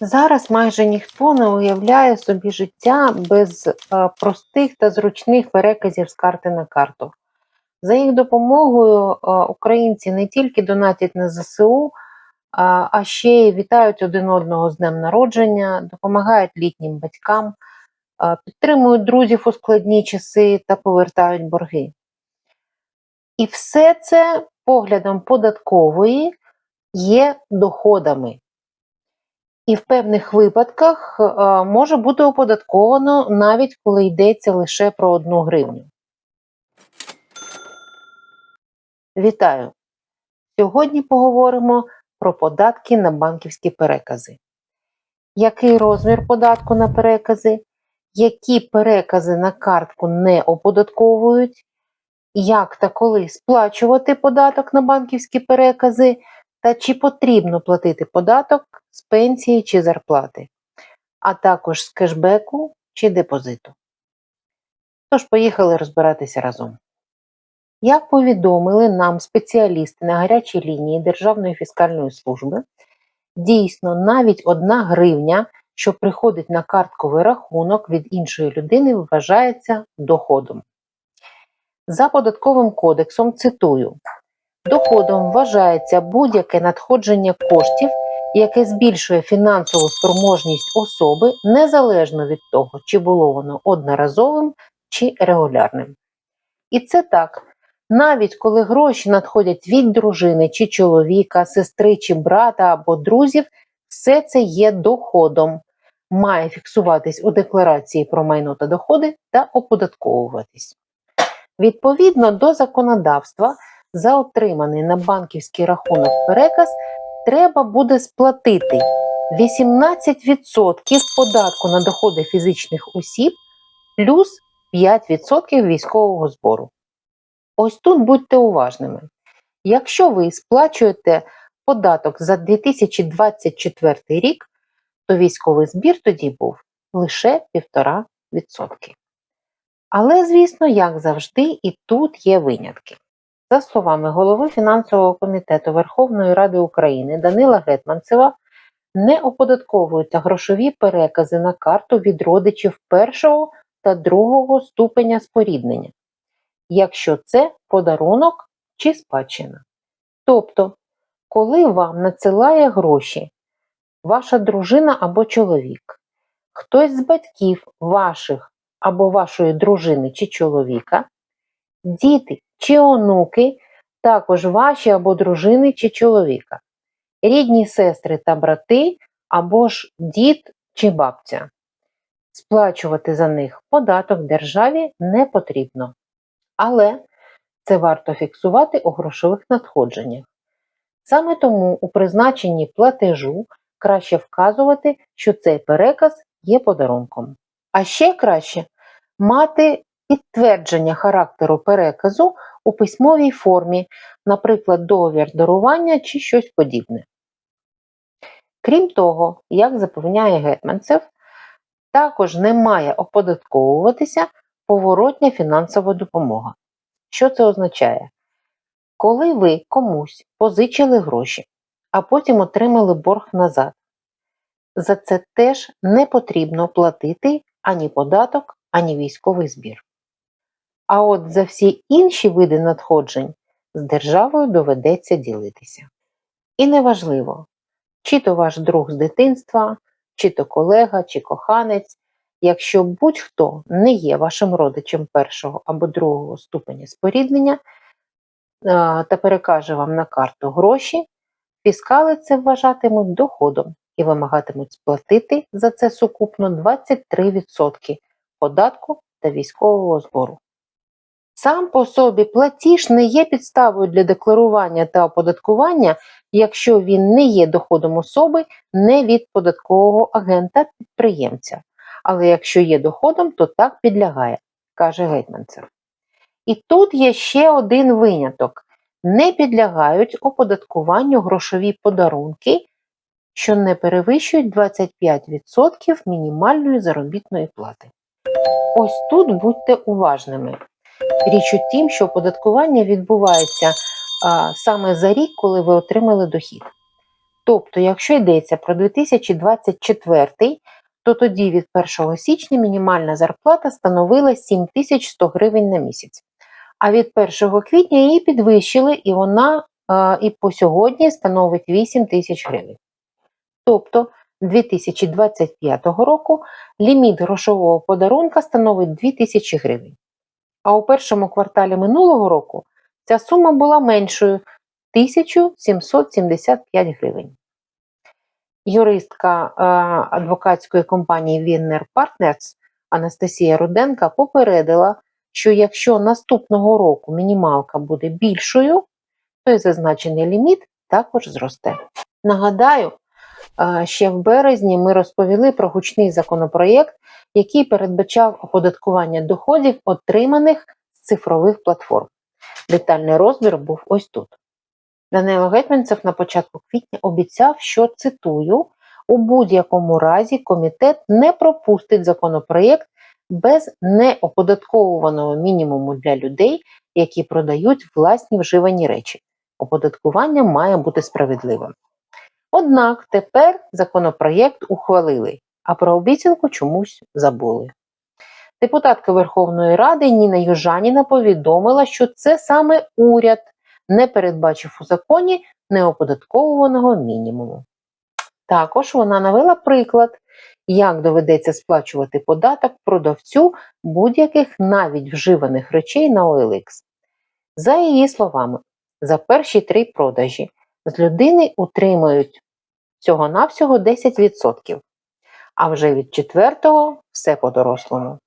Зараз майже ніхто не уявляє собі життя без е, простих та зручних переказів з карти на карту. За їх допомогою е, українці не тільки донатять на ЗСУ, а а ще й вітають один одного з днем народження, допомагають літнім батькам, е, підтримують друзів у складні часи та повертають борги. І все це поглядом податкової є доходами. І в певних випадках е, може бути оподатковано навіть коли йдеться лише про одну гривню. Вітаю! Сьогодні поговоримо про податки на банківські перекази. Який розмір податку на перекази, які перекази на картку не оподатковують, як та коли сплачувати податок на банківські перекази, та чи потрібно платити податок з пенсії чи зарплати, а також з кешбеку чи депозиту. Тож, поїхали розбиратися разом. Як повідомили нам спеціалісти на гарячій лінії Державної фіскальної служби, дійсно навіть одна гривня, що приходить на картковий рахунок від іншої людини, вважається доходом. За податковим кодексом цитую: доходом вважається будь-яке надходження коштів, яке збільшує фінансову спроможність особи незалежно від того, чи було воно одноразовим чи регулярним. І це так. Навіть коли гроші надходять від дружини чи чоловіка, сестри чи брата або друзів, все це є доходом, має фіксуватись у декларації про майно та доходи та оподатковуватись. Відповідно до законодавства, за отриманий на банківський рахунок переказ треба буде сплатити 18% податку на доходи фізичних осіб плюс 5% військового збору. Ось тут будьте уважними. Якщо ви сплачуєте податок за 2024 рік, то військовий збір тоді був лише 1,5%. Але, звісно, як завжди, і тут є винятки. За словами голови фінансового комітету Верховної Ради України Данила Гетманцева, не оподатковуються грошові перекази на карту від родичів першого та другого ступеня споріднення, якщо це подарунок чи спадщина. Тобто, коли вам надсилає гроші ваша дружина або чоловік, хтось з батьків ваших або вашої дружини чи чоловіка, діти чи онуки, також ваші або дружини чи чоловіка, рідні сестри та брати, або ж дід чи бабця. Сплачувати за них податок державі не потрібно. Але це варто фіксувати у грошових надходженнях. Саме тому у призначенні платежу краще вказувати, що цей переказ є подарунком. А ще краще мати підтвердження характеру переказу у письмовій формі, наприклад, договір дарування чи щось подібне. Крім того, як запевняє Гетманцев, також не має оподатковуватися поворотня фінансова допомога. Що це означає? Коли ви комусь позичили гроші, а потім отримали борг назад, за це теж не потрібно платити ані податок, ані військовий збір. А от за всі інші види надходжень з державою доведеться ділитися. І неважливо, чи то ваш друг з дитинства, чи то колега, чи коханець, якщо будь-хто не є вашим родичем першого або другого ступеня споріднення та перекаже вам на карту гроші, фіскали це вважатимуть доходом і вимагатимуть сплатити за це сукупно 23% податку та військового збору. Сам по собі платіж не є підставою для декларування та оподаткування, якщо він не є доходом особи не від податкового агента підприємця. Але якщо є доходом, то так підлягає, каже Гетманцев. І тут є ще один виняток: не підлягають оподаткуванню грошові подарунки, що не перевищують 25% мінімальної заробітної плати. Ось тут будьте уважними. Річ у тім, що оподаткування відбувається а, саме за рік, коли ви отримали дохід. Тобто, якщо йдеться про 2024, то тоді від 1 січня мінімальна зарплата становила 7100 гривень на місяць. А від 1 квітня її підвищили, і вона е, і по сьогодні становить 8 тисяч гривень. Тобто 2025 року ліміт грошового подарунка становить 2000 гривень. А у першому кварталі минулого року ця сума була меншою 1775 гривень. Юристка е, адвокатської компанії Wiener Partners Анастасія Руденка попередила, що якщо наступного року мінімалка буде більшою, то й зазначений ліміт також зросте. Нагадаю, ще в березні ми розповіли про гучний законопроєкт, який передбачав оподаткування доходів, отриманих з цифрових платформ. Детальний розбір був ось тут. Данило Гетьманцев на початку квітня обіцяв, що цитую: у будь-якому разі комітет не пропустить законопроєкт без неоподатковуваного мінімуму для людей, які продають власні вживані речі. Оподаткування має бути справедливим. Однак тепер законопроєкт ухвалили, а про обіцянку чомусь забули. Депутатка Верховної Ради Ніна Южаніна повідомила, що це саме уряд не передбачив у законі неоподатковуваного мінімуму. Також вона навела приклад, як доведеться сплачувати податок продавцю будь-яких навіть вживаних речей на OLX. За її словами, за перші три продажі з людини утримують всього-навсього 10%, а вже від четвертого все по-дорослому.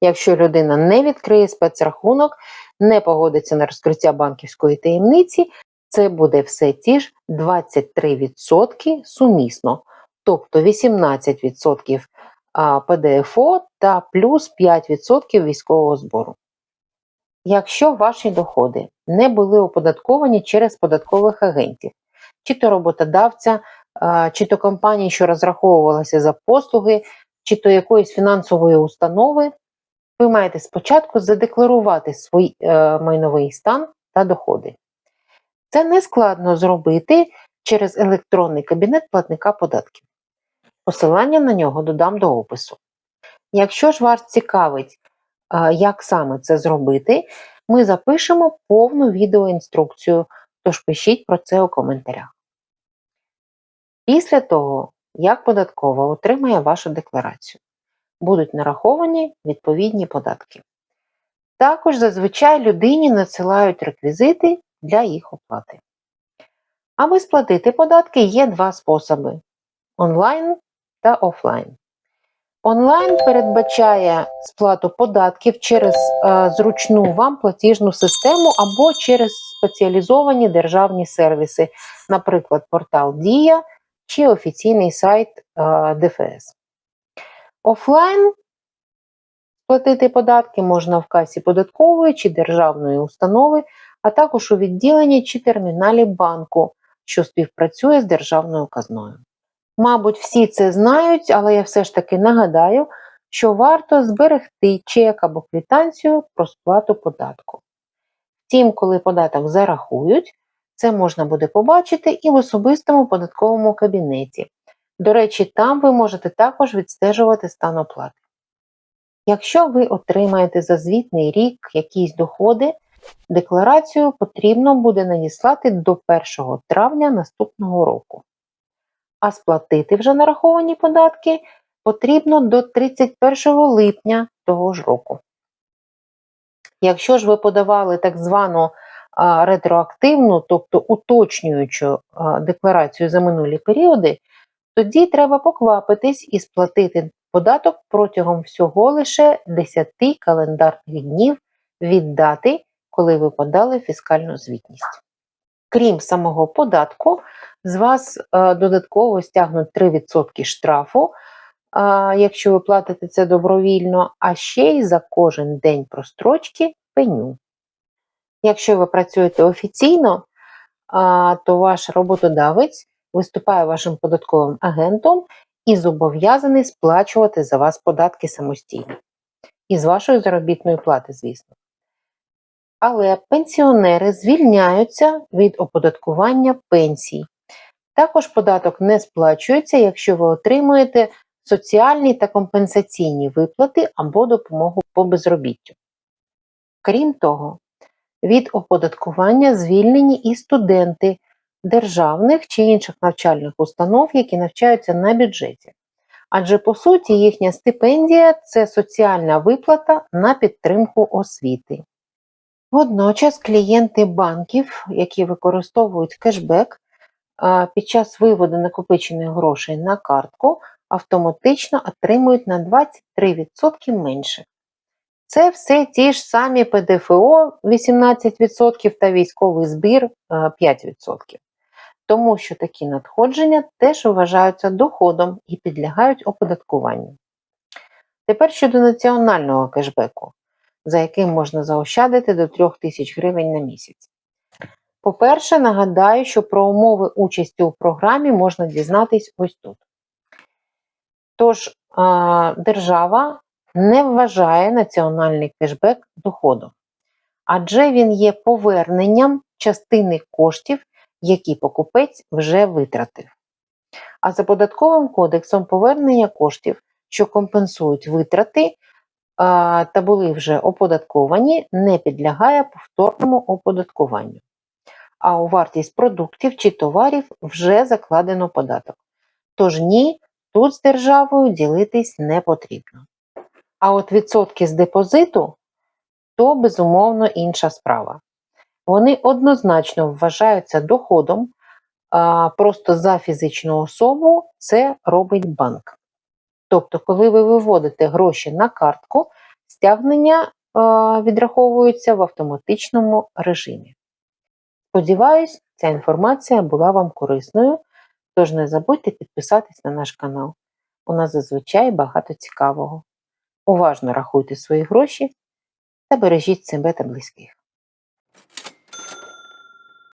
Якщо людина не відкриє спецрахунок, не погодиться на розкриття банківської таємниці, це буде все ті ж 23% сумісно, тобто 18% ПДФО та плюс 5% військового збору. Якщо ваші доходи не були оподатковані через податкових агентів, чи то роботодавця, чи то компанії, що розраховувалася за послуги, чи то якоїсь фінансової установи, ви маєте спочатку задекларувати свій е, майновий стан та доходи. Це не складно зробити через електронний кабінет платника податків. Посилання на нього додам до опису. Якщо ж вас цікавить, е, як саме це зробити, ми запишемо повну відеоінструкцію, тож пишіть про це у коментарях. Після того, як податкова отримає вашу декларацію, будуть нараховані відповідні податки. Також зазвичай людині надсилають реквізити для їх оплати. Аби сплатити податки є два способи: онлайн та офлайн. Онлайн передбачає сплату податків через е, зручну вам платіжну систему або через спеціалізовані державні сервіси, наприклад, портал Дія чи офіційний сайт е, ДФС. Офлайн сплатити податки можна в касі податкової чи державної установи, а також у відділенні чи терміналі банку, що співпрацює з державною казною. Мабуть, всі це знають, але я все ж таки нагадаю, що варто зберегти чек або квитанцію про сплату податку. Втім, коли податок зарахують, це можна буде побачити і в особистому податковому кабінеті. До речі, там ви можете також відстежувати стан оплати. Якщо ви отримаєте за звітний рік якісь доходи, декларацію потрібно буде надіслати до 1 травня наступного року. А сплатити вже нараховані податки потрібно до 31 липня того ж року. Якщо ж ви подавали так звану ретроактивну, тобто уточнюючу декларацію за минулі періоди, тоді треба поквапитись і сплатити податок протягом всього лише 10 календарних днів від дати, коли ви подали фіскальну звітність. Крім самого податку, з вас додатково стягнуть 3% штрафу, якщо ви платите це добровільно, а ще й за кожен день прострочки пеню. Якщо ви працюєте офіційно, то ваш роботодавець виступає вашим податковим агентом і зобов'язаний сплачувати за вас податки самостійно. І з вашої заробітної плати, звісно. Але пенсіонери звільняються від оподаткування пенсій. Також податок не сплачується, якщо ви отримуєте соціальні та компенсаційні виплати або допомогу по безробіттю. Крім того, від оподаткування звільнені і студенти державних чи інших навчальних установ, які навчаються на бюджеті. Адже по суті їхня стипендія це соціальна виплата на підтримку освіти. Водночас клієнти банків, які використовують кешбек, під час виводу накопичених грошей на картку автоматично отримують на 23% менше. Це все ті ж самі ПДФО 18% та військовий збір е, 5%. Тому що такі надходження теж вважаються доходом і підлягають оподаткуванню. Тепер щодо національного кешбеку, за яким можна заощадити до 3 тисяч гривень на місяць. По-перше, нагадаю, що про умови участі у програмі можна дізнатись ось тут. Тож, держава не вважає національний кешбек доходом, адже він є поверненням частини коштів, які покупець вже витратив. А за податковим кодексом повернення коштів, що компенсують витрати та були вже оподатковані, не підлягає повторному оподаткуванню. А у вартість продуктів чи товарів вже закладено податок. Тож ні, тут з державою ділитись не потрібно. А от відсотки з депозиту то безумовно інша справа. Вони однозначно вважаються доходом, а просто за фізичну особу це робить банк. Тобто, коли ви виводите гроші на картку, стягнення відраховуються в автоматичному режимі. Сподіваюсь, ця інформація була вам корисною, тож не забудьте підписатись на наш канал. У нас зазвичай багато цікавого. Уважно рахуйте свої гроші та бережіть себе та близьких.